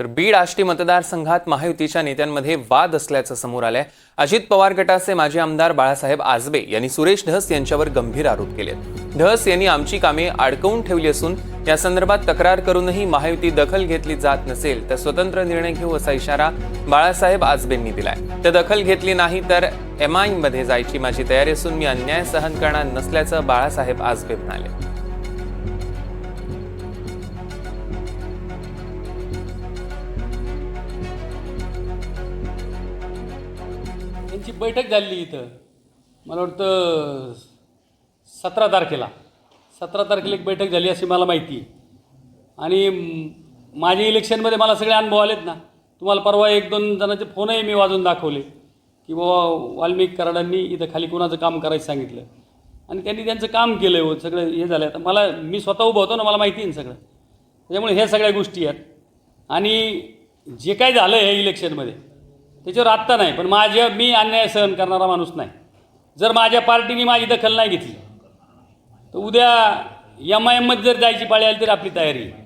तर बीड आष्टी मतदारसंघात महायुतीच्या नेत्यांमध्ये वाद असल्याचं समोर आलंय. अजित पवार गटाचे माजी आमदार बाळासाहेब आजबे यांनी सुरेश धस यांच्यावर गंभीर आरोप केले धस यांनी आमची कामे अडकवून ठेवली असून या संदर्भात तक्रार करूनही महायुती दखल घेतली जात नसेल तर स्वतंत्र निर्णय घेऊ असा इशारा बाळासाहेब आजबेंनी दिलाय. तर दखल घेतली नाही तर एम जायची माझी तयारी असून मी अन्याय सहन करणार नसल्याचं बाळासाहेब आजबे म्हणाले. यांची बैठक झाली इथं. मला वाटतं सतरा तारखेला. सतरा तारखेला एक बैठक झाली अशी मला माहिती. आहे आणि माझ्या इलेक्शनमध्ये मला सगळे अनुभव आलेत ना. तुम्हाला परवा एक दोन जणांचे फोनही मी वाजून दाखवले की बाबा वाल्मिक कराडांनी इथं खाली कोणाचं काम करायचं सांगितलं. आणि त्यांनी त्यांचं काम केलं हो सगळं हे झालं आहे तर मला मी स्वतः उभं होतो ना मला माहिती आहे ना सगळं. त्याच्यामुळे ह्या सगळ्या गोष्टी आहेत. आणि जे काय झालं आहे इलेक्शनमध्ये त्याच्यावर आत्ता नाही पण माझ्या मी अन्याय सहन करणारा माणूस नाही जर माझ्या पार्टीने माझी दखल नाही घेतली तर उद्या एम आय एममध्ये जर जायची पाळी आली तर आपली तयारी आहे.